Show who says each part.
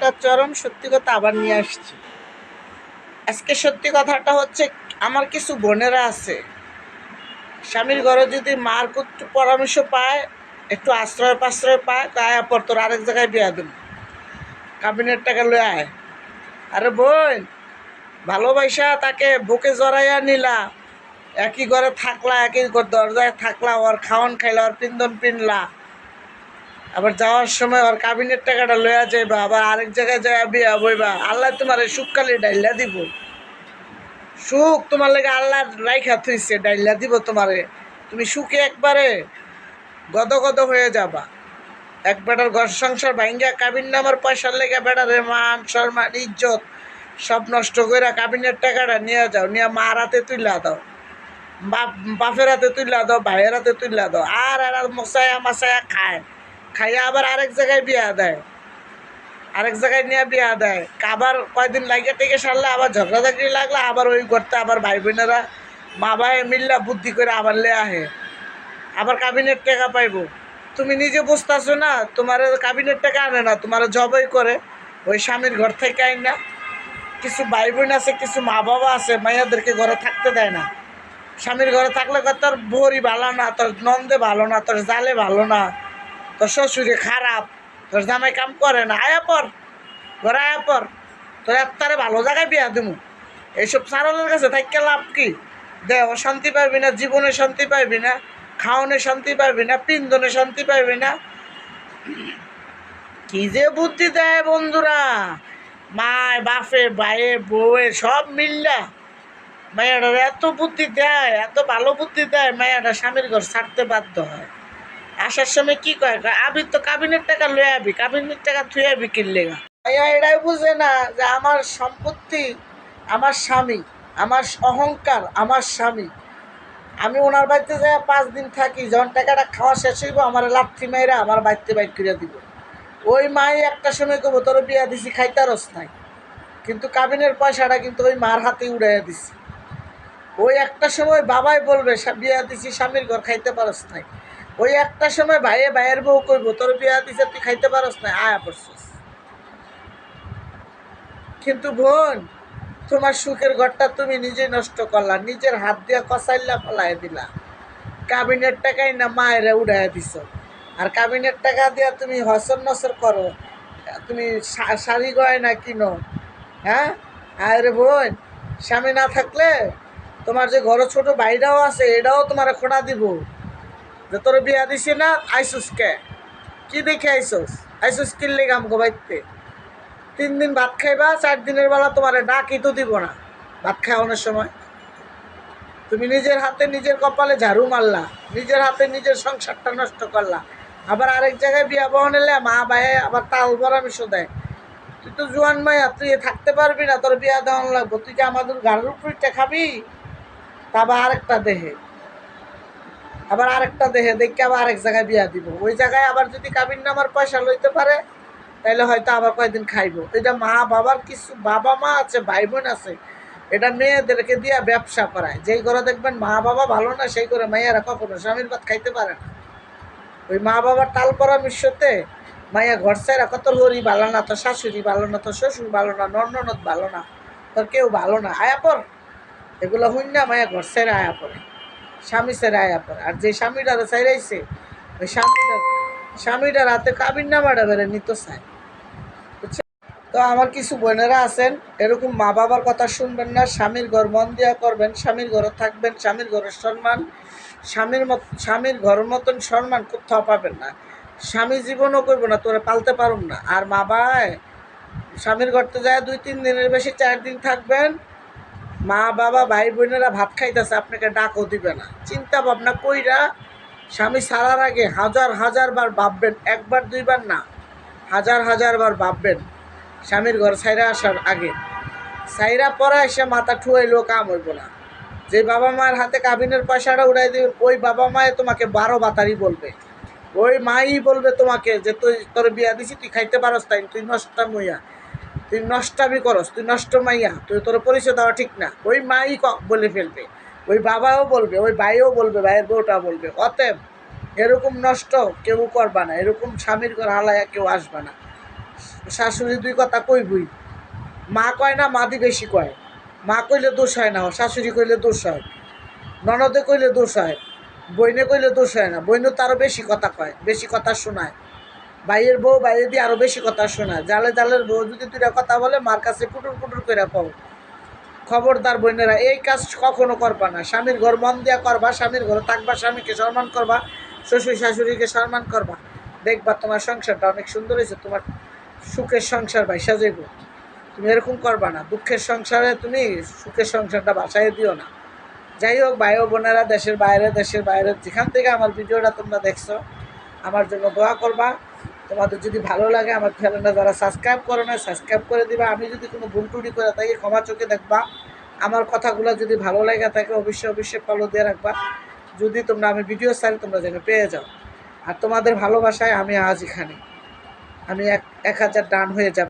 Speaker 1: একটা চরম, সত্যি কথা আবার নিয়ে আসছি। আজকে সত্যি কথাটা হচ্ছে, আমার কিছু বোনেরা আছে। স্বামীর ঘরে যদি মার একটু পরামর্শ পায়, একটু আশ্রয় পাশ্রয় পায় গায়ে পর তোর আরেক জায়গায় বিয়া দেব। কাবিনের টাকা লয়ে আয়। আরে বোন, ভালোবাসা তাকে বুকে জড়াইয়া নিলা। একই ঘরে থাকলা, একই ঘর দরজায় থাকলা, ওর খাওয়ান খাইলা, ওর পিন্দন পিনলা। আবার যাওয়ার সময় ওর কাবিনের টাকাটা লইয়া যাইবা, আবার আরেক জায়গায় যাইয়া বিয়া বইবা। আল্লাহ তোমার এই সুখকালে ডাইলা দিব। সুখ তোমার লেগে আল্লাহ রাইখা থইছে, ডাইলা দিব তোমারে। তুমি সুখে একবারে গদ গদ হয়ে যাবা। এক বেটার ঘর সংসার ভাঙ্গা কাবিন নামার পয়সার লেগে বেটারে মান, সম্মান, ইজ্জত সব নষ্ট করে কাবিনের টাকাটা নিয়ে যাও, নিয়ে মার হাতে তুইলা দাও। বাপ, বাপের হাতে তুইলা দাও, ভাইয়ের হাতে তুইলা দাও। আর আর মশায়া মশায়া খায় খাইয়া আবার আরেক জায়গায় বিয়া দেয়। আরেক জায়গায় নিয়ে বিয়া দেয়। আবার কয়দিন লাগিয়ে থেকে সারলে আবার ঝগড়াঝাগড়ি লাগলে আবার ওই করতে আবার ভাই বোনেরা মা ভাই মিল্লা বুদ্ধি করে আবার লে আহে। আবার কাবিনের টাকা পাইবো। তুমি নিজে বুঝতেছো না, তোমার কাবিনের টাকা আনে না, তোমার জবই করে। ওই স্বামীর ঘর থেকে আইন। না কিছু ভাই বোন আছে, কিছু মা বাবা আছে, মাইয়াদেরকে ঘরে থাকতে দেয় না। স্বামীর ঘরে থাকলে তোর ভরি ভালো না, তোর নন্দে ভালো না, তোর জালে ভালো না। তোর শ্বশুরে খারাপ, তোর জামাই কাম করে না, আয়া পর, ঘরে আয়া পর, তোর একটারে ভালো জায়গায় বিয়া দিমু। এইসব সারালের কাছে থাকতে লাভ কি? দেহ শান্তি পাইবি না, জীবনে শান্তি পাইবি না, খাওয়ানে শান্তি পাইবি না পিন্দনে শান্তি পাইবি না। কি যে বুদ্ধি দেয় বন্ধুরা? মায়, বাপে, ভাইয়ে, বউয়ে সব মিল্লা। মায়াটা এত বুদ্ধি দেয়, এত ভালো বুদ্ধি দেয়, মায়াটা স্বামীর ঘর ছাড়তে বাধ্য হয়। আসার সময় কি কয় আবি তো কাবিনের টাকা লয়ে আবি, কাবিনের টাকা থুয়ে আবি কিনলে গা। মাইয়া এটাই বুঝে না যে আমার সম্পত্তি আমার স্বামী, আমার অহংকার আমার স্বামী। আমি ওনার বাড়িতে যাই পাঁচ দিন থাকি, যখন টাকাটা খাওয়া শেষ হইব, আমার লাথি মাইরা আমার বাড়িতে বাইর করে দিব। ওই মাই একটা সময় কব তোর বিয়া দিছি খাইতারস নাই। কিন্তু কাবিনের পয়সাটা কিন্তু ওই মার হাতে উড়াইয়া দিছি। ওই একটা সময় বাবাই বলবে, "সা- বিয়া দিছি, স্বামীর ঘর খাইতে পারস নাই। ওই একটা সময় ভাইয়ে ভাইয়ের বউ কইব, তোর বিয়া দিছে, তুই খাইতে পারস না, আয়া পড়ছিস কিন্তু বোন, তোমার সুখের ঘরটা তুমি নিজে নষ্ট করলা, নিজের হাত দিয়া কসাইল্লা ফলাই দিলা। কাবিনের টাকাই না মায়েরা উড়াইয়া দিছ। আর কাবিনের টাকা দিয়া তুমি হসর নসর করো, তুমি শাড়ি গয়না কিনো হ্যাঁ? আরে বোন, স্বামী না থাকলে তোমার যে ঘরে ছোট ভাইরাও আছে, এটাও তোমার খোঁড়া দিব। যে তোর বিয়া দিছি না, আইসুস কে? কি দেখে আইসুস? আইসুস কিনলে গো বাইতে তিন দিন ভাত খাইবা, চার দিনের বেলা তোমার ডাকই তো দিব না। ভাত খাওয়ানোর সময়। তুমি নিজের হাতে নিজের কপালে ঝাড়ু মারলা, নিজের হাতে নিজের সংসারটা নষ্ট করলা। আবার আরেক জায়গায় বিয়া বহন এলে মা ভাইয়ে আবার তাল পরামর্শ দেয়। তুই তো জোয়ান মাইয়া, তুই থাকতে পারবি না, তোর বিয়া দেওয়ান লাগবো। তুই কি আমাদের গাড়ির উপরটা খাবি তা আবার আরেকটা দেহে। আবার আরেকটা দেহে, দেখে আবার আরেক জায়গায় বিয়া দিব। ওই জায়গায় আবার যদি কাবিন নামার পয়সা লইতে পারে তাহলে হয়তো আবার কয়েকদিন খাইব। এটা মা বাবার কিছু, বাবা মা আছে, ভাই বোন আছে, এটা মেয়েদেরকে দিয়ে ব্যবসা করায়। যেই করে দেখবেন মা বাবা ভালো না, সেই করে মেয়েরা কখনো স্বামীর ভাত খাইতে পারে না। ওই মা বাবার তাল পরা পরামর্শতে মাইয়া ঘর সাইরা কত হরি ভালো না, তো শাশুড়ি ভালো না, তো শ্বশুর ভালো না, ননদ ভালো না তোর কেউ ভালো না, আয়া পর এগুলো হইন না, মাইয়া ঘর সাইরা আয়া পড়ে। স্বামী আয়া পড়ে আর যে স্বামীটারে সাইরাইছে ওই স্বামীটার স্বামীটার হাতে কাবিন নামাটা বেড়ে নিত চায়। তো আমার কিছু বোনেরা আছেন, এরকম মা বাবার কথা শুনবেন না, স্বামীর ঘর মন দিয়া করবেন, স্বামীর ঘরে থাকবেন, স্বামীর ঘরের সম্মান, স্বামীর মত স্বামীর ঘরের মতন সম্মান কোথাও পাবেন না। স্বামী জীবনও করব না, তোরা পালতে পারুম না। আর মা বাবায়, স্বামীর ঘরতে যায় দুই তিন দিনের বেশি, চার দিন থাকবেন মা, বাবা ভাই বোনেরা ভাত খাইতেছে, আপনাকে ডাকও দিবে না। চিন্তা ভাবনা কইরা স্বামী ছাড়ার আগে হাজার হাজার বার ভাববেন, একবার, দুইবার না, হাজার হাজার বার ভাববেন স্বামীর ঘর সাইরা আসার আগে। সাইরা পরে এসে মাথা ঠুয়াইলো কাম হইব না। যে বাবা মায়ের হাতে কাবিনের পয়সাটা উড়াই দিবে, ওই বাবা মায়ে তোমাকে বারো বাতারি বলবে। ওই মাই বলবে তোমাকে যে, তুই, তোর বিয়া দিছি, তুই খাইতে পারস তাই, তুই নষ্ট মইয়া তুই নষ্টামি করস, তুই নষ্ট মাইয়া, তুই তোর পরিচয় দেওয়া ঠিক না। ওই মাই বলে ফেলবে, ওই বাবাও বলবে, ওই ভাইও বলবে, ভাইয়ের বউটা বলবে। অতএব এরকম নষ্ট কেউ করবা না, এরকম স্বামীর ঘর হালায়া কেউ আসবে না। শাশুড়ি দুই কথা কই বুই? মা কয় না, মাদি বেশি কয়? মা কইলে দোষ হয় না, শাশুড়ি কইলে দোষ হয়। ননদে কইলে দোষ হয়, বইনে কইলে দোষ হয় না বইনে তারও বেশি কথা কয়, বেশি কথা শোনায়। ভাইয়ের বউ, ভাইয়ের দিয়ে আরও বেশি কথা শোনা। জালে জালের বউ, যদি দুইটা কথা বলে, মার কাছে কুটুর কুটুর করে কও। খবরদার বোনেরা, এই কাজ কখনো করবা না। স্বামীর ঘর মন দিয়া করবা, স্বামীর ঘরে থাকবা, স্বামীকে সম্মান করবা, শ্বশুর শাশুড়িকে সম্মান করবা। দেখবা তোমার সংসারটা অনেক সুন্দর হয়েছে তোমার সুখের সংসার ভাই সাজাইব তুমি এরকম করবা না। দুঃখের সংসারে তুমি সুখের সংসারটা বাসায় দিও না। যাই হোক, ভাই ও বোনেরা, দেশের বাইরে দেশের বাইরে, যেখান থেকে আমার ভিডিওটা তোমরা দেখছ, আমার জন্য দোয়া করবা। তোমাদের যদি ভালো লাগে আমার চ্যানেলটা যারা সাবস্ক্রাইব করো না সাবস্ক্রাইব করে দিবা। আমি যদি কোনো ভুল টুটি করে থাকি, ক্ষমা চোখে দেখবা। আমার কথাগুলো যদি ভালো লাগে থাকে, অবশ্যই অবশ্যই ফলো দিয়ে রাখবা। যদি তোমরা আমি ভিডিও চাই, তোমরা যেন পেয়ে যাও। আর তোমাদের ভালোবাসায় আমি আজ এখানে। আমি এক এক হাজার ডান হয়ে যাব।